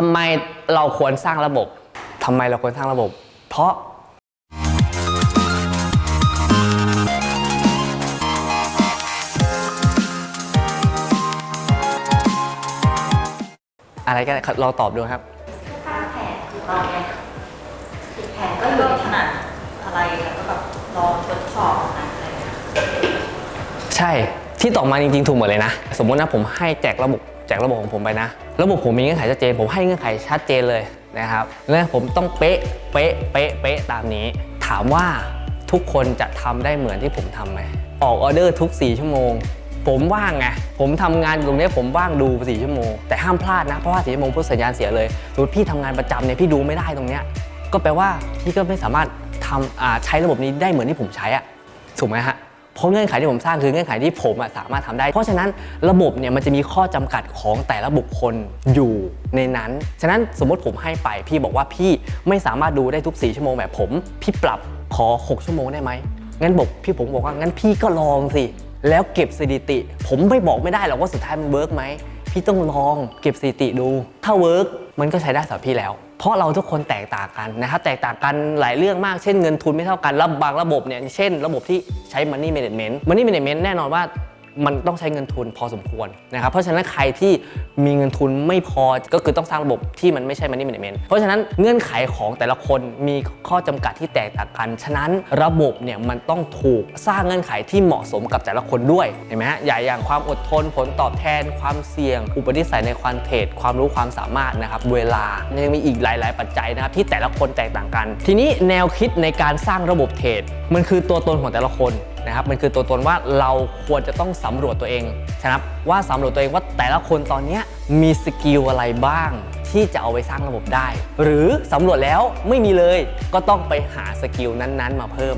ทำไมเราควรสร้างระบบทำไมเราควรสร้างระบบ เพราะอะไรก็ได้เราตอบดูครับ สร้างแผนคือเราเนี่ยคือแผนก็อยู่ในขนาดอะไรแล้วก็แบบลองทดสอบนะอะไรอย่างเงี้ยใช่ที่ตอบมาจริงๆถูกหมดเลยนะ สมมตินะผมให้แจกระบบ แจกระบบของผมไปนะ ระบบผมมีเงื่อนไขชัดเจน ผมให้เงื่อนไขชัดเจนเลยนะครับและผมต้องเป๊ะเป๊ะเป๊ะเป๊ะตามนี้ ถามว่าทุกคนจะทำได้เหมือนที่ผมทำไหมออกออเดอร์ทุก 4 ชั่วโมง ผมว่างไงผมทำงานตรงนี้ผมว่างดู 4 ชั่วโมง แต่ห้ามพลาดนะ เพราะว่า4ชั่วโมงพุทสัญญาณเสียเลยสมมติพี่ทำงานประจำเนี่ยพี่ดูไม่ได้ตรงเนี้ยก็แปลว่าพี่ก็ไม่สามารถทำใช้ระบบนี้ได้เหมือนที่ผมใช้อะถูกไหมฮะ เพราะเงื่อนไขที่ผมสร้างคือเงื่อนไขที่ผมอะสามารถทำได้ เพราะฉะนั้นระบบเนี่ยมันจะมีข้อจำกัดของแต่ละบุคคลอยู่ในนั้น ฉะนั้นสมมติผมให้ไปพี่บอกว่าพี่ไม่สามารถดูได้ทุก 4 ชั่วโมงแบบผม พี่ปรับขอ 6 ชั่วโมงได้ไหมงั้นบอกพี่ผมบอกว่างั้นพี่ก็ลองสิแล้วเก็บสถิติ ผมไม่บอกไม่ได้หรอกว่าสุดท้ายมันเวิร์กไหม พี่ต้องลองเก็บสถิติดู ถ้าเวิร์กมันก็ใช้ได้สำหรับพี่แล้ว เพราะเราทุกคนแตกต่างกันนะครับแตกต่างกันหลายเรื่องมากเช่นเงินทุนไม่เท่ากัน รับบางระบบเนี่ยเช่น ระบบที่ใช้ money management money management แน่นอนว่า มันต้องใช้เงินทุนพอสมควรนะครับ เพราะฉะนั้นใครที่มีเงินทุนไม่พอก็คือต้องสร้างระบบที่มันไม่ใช่ money management เพราะฉะนั้นเงื่อนไขของแต่ละคนมีข้อจำกัดที่แตกต่างกัน ฉะนั้นระบบเนี่ยมันต้องถูกสร้างเงื่อนไขที่เหมาะสมกับแต่ละคนด้วยเห็นไหมฮะอย่าอย่างความอดทนผลตอบแทน ความเสี่ยง อุปนิสัยในความเทรดความรู้ความสามารถนะครับเวลายังมีอีกหลาย ๆ ปัจจัยนะครับที่แต่ละคนแตกต่างกัน ทีนี้แนวคิดในการสร้างระบบเทรดมันคือตัวตนของแต่ละคน นะครับมันคือตัวตนว่าเราควรจะต้องสำรวจตัวเองนะครับว่าสำรวจตัวเองว่าแต่ละคนตอนนี้มีสกิลอะไรบ้างที่จะเอาไปสร้างระบบได้ หรือสำรวจแล้วไม่มีเลยก็ต้องไปหาสกิลนั้นๆ มาเพิ่ม